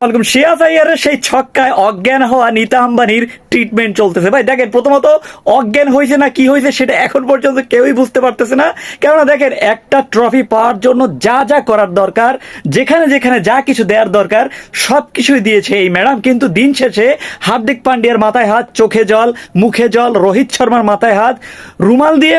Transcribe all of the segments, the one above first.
ওয়ালাইকুম শিয়াজ আইয়ারের সেই ছক্কায় অজ্ঞান হওয়া নিতা আম্বানির ট্রিটমেন্ট চলতেছে। ভাই, দেখেন, প্রথমত অজ্ঞান হয়েছে না কি হয়েছে সেটা এখন পর্যন্ত কেউই বুঝতে পারতেছে না। কেননা দেখেন, একটা ট্রফি পাওয়ার জন্য যা যা করার দরকার, যেখানে যেখানে যা কিছু দেওয়ার দরকার সব কিছুই দিয়েছে এই ম্যাডাম। কিন্তু দিন শেষে হার্দিক পান্ডিয়ার মাথায় হাত, চোখে জল, মুখে জল, রোহিত শর্মার মাথায় হাত, রুমাল দিয়ে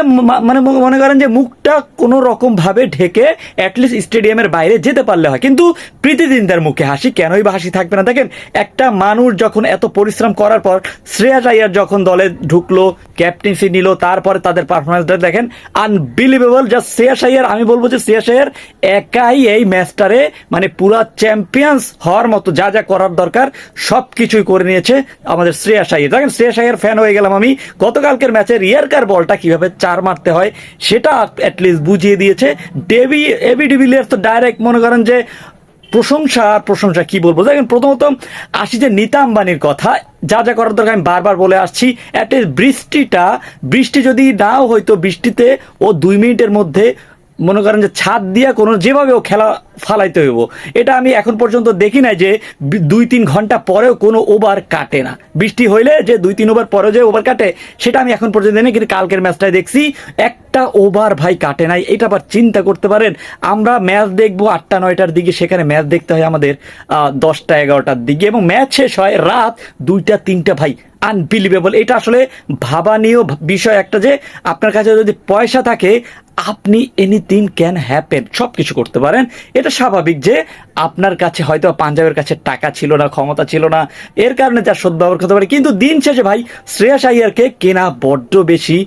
মানে মনে করেন যে মুখটা কোনো রকম ভাবে ঢেকে অ্যাটলিস্ট স্টেডিয়ামের বাইরে যেতে পারলে হয়। কিন্তু প্রীতিদিন তার মুখে হাসি কেনই বা হাসি থাকবে না। দেখেন, একটা মানুষ যখন এত পরিশ্রম করার পর শ্রেয়া আইয়ার যখন দলে ঢুকলো ক্যাপ্টেন্সি নিল, তারপরে তাদের পারফরমেন্সটা দেখেন আনবিলিভেবল জাস্ট শ্রেয়াস আইয়ার আমি বলব যে শ্রেয়াস আইয়ার একাই এই ম্যাচটারে মানে পুরা চ্যাম্পিয়ন্স হওয়ার মতো যা যা করার দরকার সব কিছুই করে নিয়েছে আমাদের শ্রেয়াস আইয়ার দেখেন শ্রেয়াস আইয়ার ফ্যান হয়ে গেলাম আমি। গতকালকের ম্যাচে রিয়ারকার বলটা কীভাবে চার মারতে হয়, সেটা অ্যাটলিস্ট বুঝিয়ে দিয়েছে। ডেভি এবি ডিভিলিয়ার্স তো ডাইরেক্ট মনে করেন যে প্রশংসা আর প্রশংসা কি বলব? দেখেন, প্রথমত আসি যে নীতা আম্বানির কথা। যা যা করার দরকার, আমি বারবার বলে আসছি। একটা বৃষ্টিটা, বৃষ্টি যদি নাও হয়তো, বৃষ্টিতে ও দুই মিনিটের মধ্যে মনে করেন যে ছাদ দিয়া কোনো যেভাবে ও খেলা ফালাইতে হইব। এটা আমি এখন পর্যন্ত দেখি নাই যে দুই তিন ঘণ্টা পরেও কোনো ওভার কাটে না। বৃষ্টি হইলে যে দুই তিন ওভার পরেও যে ওভার কাটে, সেটা আমি এখন পর্যন্ত জানি, কিন্তু কালকের ম্যাচটায় দেখছি একটা ওভার ভাই কাটে নাই। এটা আবার চিন্তা করতে পারেন, আমরা ম্যাচ দেখব আটটা, নয়টার দিকে, সেখানে ম্যাচ দেখতে হয় আমাদের দশটা, এগারোটার দিকে, এবং ম্যাচ শেষ হয় রাত দুইটা, তিনটা, ভাই। আনবিলিভেবল এটা আসলে ভাবানীয় বিষয় একটা যে, আপনার কাছে যদি পয়সা থাকে আপনি এনিথিং ক্যান হ্যাপেন সব কিছু করতে পারেন। এটা স্বাভাবিক যে আপনার কাছে হয়তো পাঞ্জাবের কাছে টাকা ছিল না, ক্ষমতা ছিল না, এর কারণে তার সদ্ব্যবহার করতে পারে। কিন্তু দিন শেষে ভাই, শ্রেয়াস আইয়ারকে কেনা বড্ড বেশি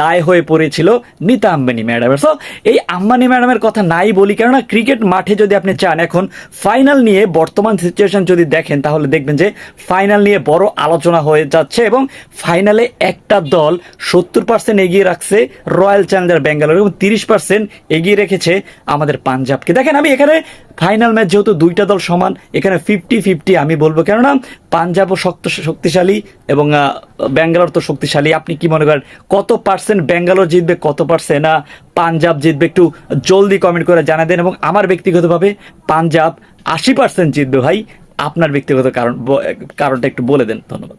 দায় হয়ে পড়েছিল নিতা আম্বানি ম্যাডামের। সো এই আম্বানি ম্যাডামের কথা নাই বলি, কেননা ক্রিকেট মাঠে যদি আপনি চান, এখন ফাইনাল নিয়ে বর্তমান সিচুয়েশন যদি দেখেন, তাহলে দেখবেন যে ফাইনাল নিয়ে বড় আলোচনা হয়ে যাচ্ছে এবং ফাইনালে একটা দল সত্তর পার্সেন্ট এগিয়ে রাখছে রয়্যাল চ্যালেঞ্জার ব্যাঙ্গালোর এবং তিরিশ পার্সেন্ট এগিয়ে রেখেছে আমাদের পাঞ্জাবকে। দেখেন, আমি এখানে ফাইনাল ম্যাচ যেহেতু দুইটা দল সমান, এখানে ফিফটি ফিফটি আমি বলব। কেননা, পাঞ্জাবও শক্ত, শক্তিশালী এবং ব্যাঙ্গালোর তো শক্তিশালী। আপনি কি মনে করেন, কত পার্সেন্ট ব্যাঙ্গালোর জিতবে, কত পার্সেন্ট পাঞ্জাব জিতবে? একটু জলদি কমেন্ট করে জানা দেন এবং আমার ব্যক্তিগতভাবে পাঞ্জাব আশি পার্সেন্ট জিতবে ভাই। আপনার ব্যক্তিগত কারণ কারণটা একটু বলে দেন। ধন্যবাদ।